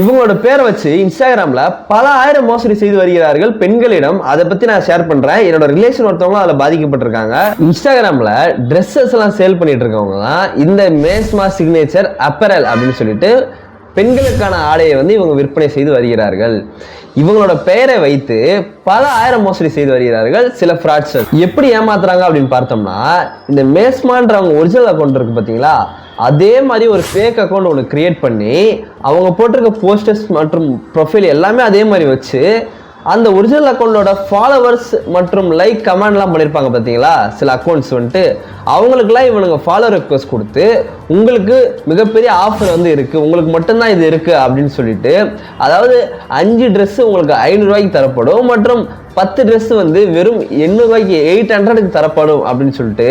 இவங்களோட பேரை வச்சு இன்ஸ்டாகிராமில் பல ஆயிரம் மோசடி செய்து வருகிறார்கள் பெண்களிடம். அதை பற்றி நான் ஷேர் பண்ணுறேன் என்னோட ரிலேஷன் ஒருத்தவங்களும் அதில் பாதிக்கப்பட்டிருக்காங்க. இன்ஸ்டாகிராமில் ட்ரெஸ்ஸஸ் எல்லாம் சேல் பண்ணிட்டு இருக்கவங்க தான் இந்த மேஸ்மா சிக்னேச்சர் அப்பரல் அப்படின்னு சொல்லிட்டு பெண்களுக்கான ஆடையை வந்து இவங்க விற்பனை செய்து வருகிறார்கள். இவங்களோட பெயரை வைத்து பல ஆயிரம் மோசடி செய்து வருகிறார்கள் சில ஃப்ராட்ஸர் எப்படி ஏமாத்துறாங்க அப்படின்னு பார்த்தோம்னா இந்த மேஸ்மான்றவங்க ஒரிஜினல் அக்கௌண்ட் இருக்கு பார்த்தீங்களா அதே மாதிரி ஒரு ஃபேக் அக்கௌண்ட் ஒன்று க்ரியேட் பண்ணி அவங்க போட்டிருக்க போஸ்டர்ஸ் மற்றும் ப்ரொஃபைல் எல்லாமே அதே மாதிரி வச்சு அந்த ஒரிஜினல் அக்கௌண்டோட ஃபாலோவர்ஸ் மற்றும் லைக் கமெண்ட்லாம் பண்ணியிருப்பாங்க பார்த்தீங்களா? சில அக்கௌண்ட்ஸ் வந்துட்டு அவங்களுக்குலாம் இவனுங்க ஃபாலோ ரெக்வஸ்ட் கொடுத்து உங்களுக்கு மிகப்பெரிய ஆஃபர் வந்து இருக்குது உங்களுக்கு மட்டும்தான் இது இருக்குது அப்படின்னு சொல்லிட்டு அதாவது அஞ்சு ட்ரெஸ்ஸு உங்களுக்கு ஐநூறுரூவாய்க்கு தரப்படும் மற்றும் பத்து ட்ரெஸ் வந்து வெறும் எண்ணூறுவாய்க்கு எயிட் ஹண்ட்ரடுக்கு தரப்படும் அப்படின்னு சொல்லிட்டு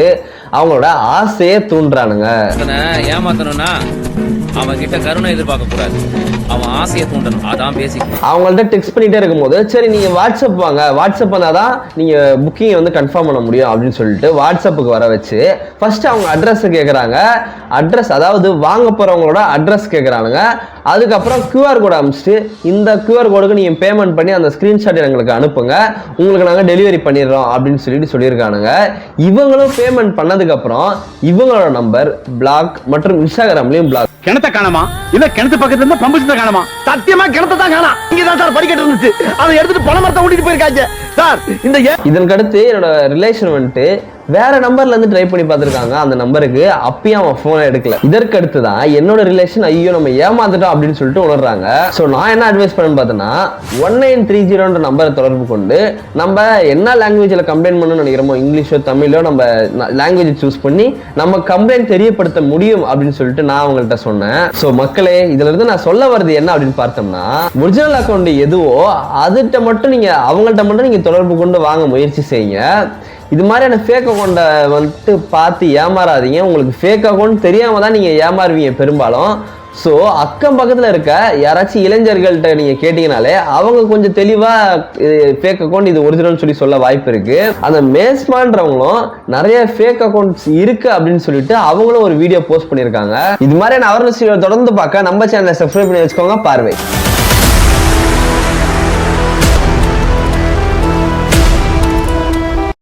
அவங்களோட ஆசையை தூண்டுறானுங்க. ஏமாத்தணும்னா அவன் கிட்ட கருணை எதிர்பார்க்க கூடாது. அவன் ஆசையை தூண்டணும். அதான் பேசிக் அவங்கள்ட்ட டெக்ஸ்ட் பண்ணிட்டே இருக்கும்போது சரி நீங்கள் வாட்ஸ்அப் வாங்க. வாட்ஸ்அப் வந்தால் தான் நீங்கள் புக்கிங்கை வந்து கன்ஃபார்ம் பண்ண முடியும் அப்படின்னு சொல்லிட்டு வாட்ஸ்அப்புக்கு வர வச்சு ஃபர்ஸ்ட் அவங்க அட்ரஸ் கேட்குறாங்க அட்ரஸ் அதாவது வாங்க போகிறவங்களோட அட்ரஸ் கேட்குறானுங்க அதுக்கப்புறம் கியூஆர் கோட் அனுப்பிச்சிட்டு இந்த கியூஆர் கோடுக்கு நீங்கள் பேமெண்ட் பண்ணி அந்த ஸ்க்ரீன்ஷாட் எங்களுக்கு அனுப்புங்க. உங்களுக்கு நாங்கள் டெலிவரி பண்ணிடுறோம் அப்படின்னு சொல்லிட்டு சொல்லியிருக்கானுங்க. இவங்களும் பேமெண்ட் பண்ணதுக்கப்புறம் இவங்களோட நம்பர் பிளாக் மற்றும் இன்ஸ்டாகிராம்லேயும் பிளாக் கிணத்த காணமா? இல்ல கிணத்து பக்கத்துல இருந்து பம்பு சுத்த காணமா? சத்தியமா கிணத்த தான் காணா இங்க தான் சார் படிக்கட்டு இருந்துச்சு. அதை எடுத்துட்டு பண மரத்தை ஓட்டிட்டு போயிருக்காங்க. சார் இந்த இதற்கடுத்து என்னோட ரிலேஷன் வந்துட்டு வேற நம்பர்ல இருந்து ட்ரை பண்ணி பார்த்துருக்காங்க. அந்த நம்பருக்கு அப்பயும் அவன் ஃபோனை எடுக்கல. இதற்கடுத்து தான் என்னோட ரிலேஷன் ஐயோ நம்ம ஏமாந்துட்டோம் அப்படின்னு சொல்லிட்டு உணர்றாங்க. ஸோ நான் என்ன அட்வைஸ் பண்ணேன்னு பார்த்தோன்னா ஒன் நைன் த்ரீ ஜீரோன்ற நம்பரை தொடர்பு கொண்டு நம்ம என்ன லாங்குவேஜில் கம்ப்ளைண்ட் பண்ணணும்னு நினைக்கிறோமோ இங்கிலீஷோ தமிழோ நம்ம லாங்குவேஜ் சூஸ் பண்ணி நம்ம கம்ப்ளைண்ட் தெரியப்படுத்த முடியும் அப்படின்னு சொல்லிட்டு நான் அவங்கள்ட்ட சொன்னேன். ஸோ மக்களே இதுல இருந்து நான் சொல்ல வர்றது என்ன அப்படின்னு பார்த்தோம்னா ஒரிஜினல் அக்கௌண்ட் எதுவோ அதுகிட்ட மட்டும் நீங்க அவங்கள்ட்ட மட்டும் நீங்க தொடர்பு கொண்டு வாங்க முயற்சி செய்யுங்க. இது மாதிரியான ஃபேக் அக்கௌண்ட்டை வந்துட்டு பார்த்து ஏமாறாதீங்க. உங்களுக்கு ஃபேக் அக்கௌண்ட் தெரியாமல் தான் நீங்கள் ஏமாறுவீங்க பெரும்பாலும். ஸோ அக்கம் பக்கத்தில் இருக்க யாராச்சும் இளைஞர்கள்ட்ட நீங்கள் கேட்டிங்கனாலே அவங்க கொஞ்சம் தெளிவாக ஃபேக் அக்கௌண்ட் இது ஒரிஜினல் சொல்லி சொல்ல வாய்ப்பு இருக்குது அந்த மேஸ்மான்றவங்களும் நிறைய ஃபேக் அக்கௌண்ட்ஸ் இருக்குது அப்படின்னு சொல்லிட்டு அவங்களும் ஒரு வீடியோ போஸ்ட் பண்ணியிருக்காங்க. இது மாதிரியான அவர்னஸ் தொடர்ந்து பார்க்க நம்ம சேனலை சப்ஸ்கிரைப் பண்ணி வச்சுக்கோங்க. பார்வை.